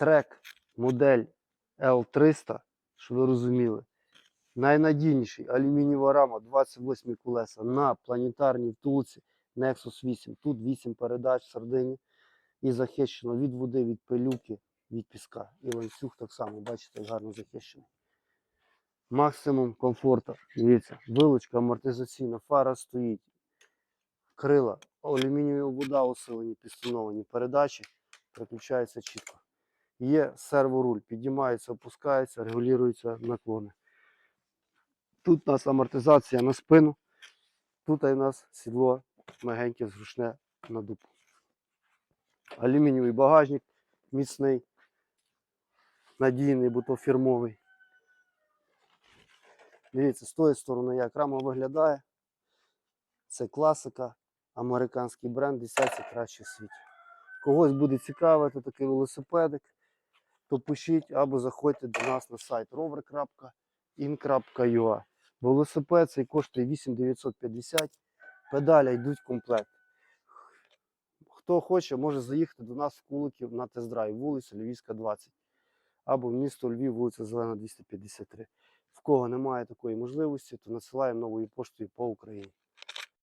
трек модель L300, щоб ви розуміли. Найнадійніший алюмінієва рама 28 колеса на планетарній втулці Nexus 8. Тут 8 передач в і захищено від води, від пилюки, від піска. І ланцюг так само, бачите, гарно захищений. Максимум комфорту. Дивіться, вилучка амортизаційна, фара стоїть, крила, алюмінієва вода усилені, підстановані передачі, переключаються чітко. Є серворуль, піднімається, опускається, регулюються наклони. Тут у нас амортизація на спину, тут у нас сідло мягеньке, зручне на дупу. Алюмінієвий багажник міцний, надійний, бо то фірмовий. Дивіться, з тої сторони, як рама виглядає. Це класика, американський бренд, десятці кращих в світі. Когось буде цікавити такий велосипедик, то пишіть або заходьте до нас на сайт rover.in.ua. Велосипед цей коштує 8950, педаля йдуть в комплект. Хто хоче, може заїхати до нас в Куликів на тест-драйв, вулиця Львівська, 20. Або в місто Львів, вулиця Зелена, 253. В кого немає такої можливості, то надсилаємо новою поштою по Україні.